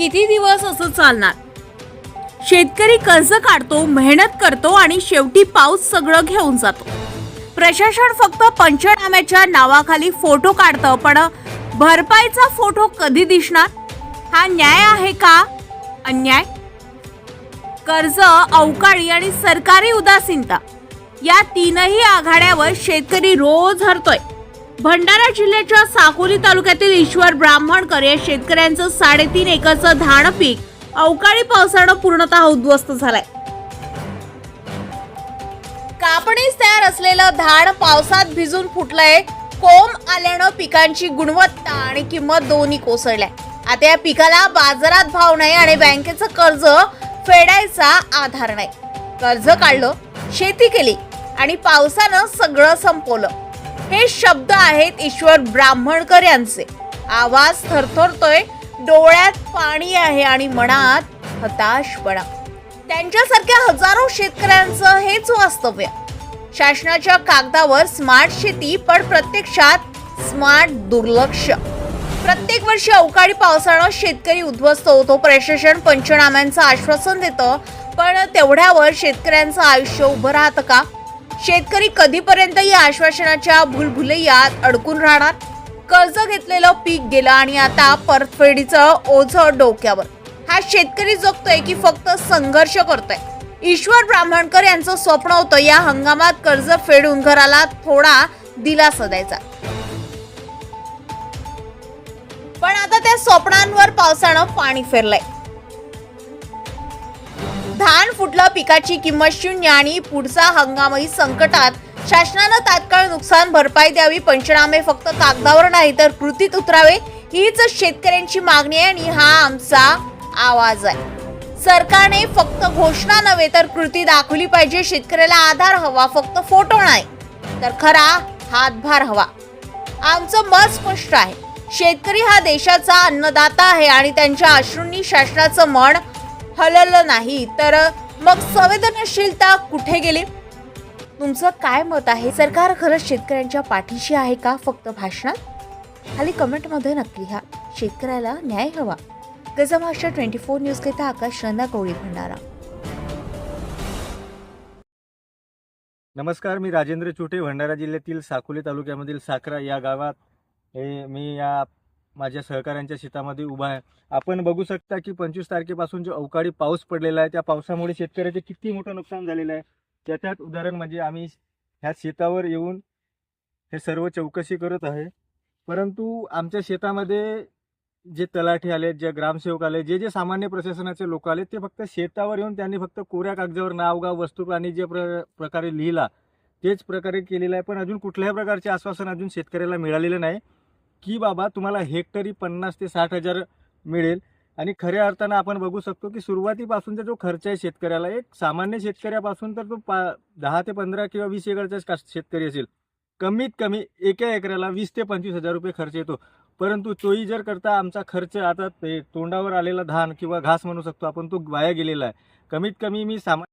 किती दिवस असं चालणार? शेतकरी कर्ज काढतो मेहनत करतो आणि शेवटी पाऊस सगळं घेऊन जातो. प्रशासन फक्त पंचनाम्याच्या नावाखाली फोटो काढतं पण भरपाईचा फोटो कधी दिसणार? हा न्याय आहे का? अन्याय? कर्ज अवकाळी आणि सरकारी उदासीनता या तीनही आघाड्यावर शेतकरी रोज हरतोय. भंडारा जिल्ह्याच्या साकोली तालुक्यातील ईश्वर ब्राह्मणकर या शेतकऱ्यांचं साडेतीन एकरचं धान पीक अवकाळी पावसानं पूर्णतः उद्ध्वस्त झालंय. कापणीस तयार असलेलं धान पावसात भिजून फुटलंय. कोंब आल्यानं पिकांची गुणवत्ता आणि किंमत दोन्ही कोसळल्या. आता या पिकाला बाजारात भाव नाही आणि बँकेचं कर्ज फेडायचा आधार नाही. कर्ज काढलं शेती केली आणि पावसानं सगळं संपवलं. हे शब्द आहेत ईश्वर ब्राह्मणकर यांचे. आवाज थरथरतोय डोळ्यात पाणी आहे आणि मनात हताशपणा त्यांच्यासारख्या हजारो शेतकऱ्यांचं हेच वास्तव्य. शासनाच्या कागदावर स्मार्ट शेती पण प्रत्यक्षात स्मार्ट दुर्लक्ष. प्रत्येक वर्षी अवकाळी पावसानं शेतकरी उद्ध्वस्त होतो. प्रशासन पंचनाम्यांचं आश्वासन देतं पण तेवढ्यावर शेतकऱ्यांचं आयुष्य उभं राहतं का? शेतकरी कधीपर्यंत या आश्वासनाच्या भुलभुलैयात अडकून राहणार? कर्ज घेतलेलं पीक गेलं आणि आता परतफेडीचं ओझं डोक्यावर. हा शेतकरी जगतोय की फक्त संघर्ष करतोय? ईश्वर ब्राह्मणकर यांचं स्वप्न होतं या हंगामात कर्ज फेडून घराला थोडा दिलासा द्यायचा. पण आता त्या स्वप्नांवर पावसानं पाणी फेरलंय. धान फुटलं पिकाची किंमत शून्य आणि पुढचा हंगामही संकटात. शासनानं तात्काळ नुकसान भरपाई द्यावी पंचनामे फक्त कागदावर नाही तर कृतीत उतरावे हीच शेतकऱ्यांची मागणी आहे आणि हा आमचा आवाज आहे. सरकारने फक्त घोषणा नव्हे तर कृती दाखवली पाहिजे शेतकऱ्याला आधार हवा फक्त फोटो नाही तर खरा हातभार हवा. आमचं मत स्पष्ट आहे. शेतकरी हा देशाचा अन्नदाता आहे आणि त्यांच्या अश्रूंनी शासनाचं मन हललं नाही तर मग संवेदनशीलता कुठे गेली? तुमचं काय मत आहे? सरकार खरंच शेतकऱ्यांच्या पाठीशी आहे का फक्त भाषणात? खाली कमेंटमध्ये नक्की ह्या शेतकऱ्याला न्याय हवा. गजमास्टर ट्वेंटी फोर न्यूज घेता आकाश नंदा कोळी भंडारा. नमस्कार मी राजेंद्र चुटे भंडारा जिल्ह्यातील साकोली तालुक्यामधील साखरा या गावात. हे मी या माझ्या सहकाऱ्यांच्या शेतामध्ये उभा आहे. आपण बघू शकता की पंचवीस तारखेपासून जो अवकाळी पाऊस पडलेला आहे त्या पावसामुळे शेतकऱ्याचे किती मोठं नुकसान झालेलं आहे. त्याच्यात उदाहरण म्हणजे आम्ही ह्या शेतावर येऊन हे सर्व चौकशी करत आहे. परंतु आमच्या शेतामध्ये जे तलाठी आले जे ग्रामसेवक आले जे जे सामान्य प्रशासनाचे लोक आले ते फक्त शेतावर येऊन त्यांनी फक्त कोऱ्या कागदावर नाव गाव वस्तू आणि जे प्र प्रकारे लिहिला तेच प्रकारे केलेलं आहे. पण अजून कुठल्याही प्रकारचे आश्वासन अजून शेतकऱ्याला मिळालेलं नाही. की बाबा तुम्हाला हेक्टरी पन्नास ते साठ हजार मिळेल. आणि खऱ्या अर्थानं आपण बघू शकतो की सुरुवातीपासूनचा जो खर्च आहे शेतकऱ्याला एक सामान्य शेतकऱ्यापासून तर तो पा दहा ते पंधरा किंवा वीस एकरचा का शेतकरी असेल. कमीत कमी एका एकराला वीस ते पंचवीस हजार रुपये खर्च येतो. परंतु तोही जर करता आमचा खर्च आता ते तोंडावर आलेला धान किंवा घास म्हणू शकतो आपण तो वाया गेलेला आहे. कमीत कमी मी सामा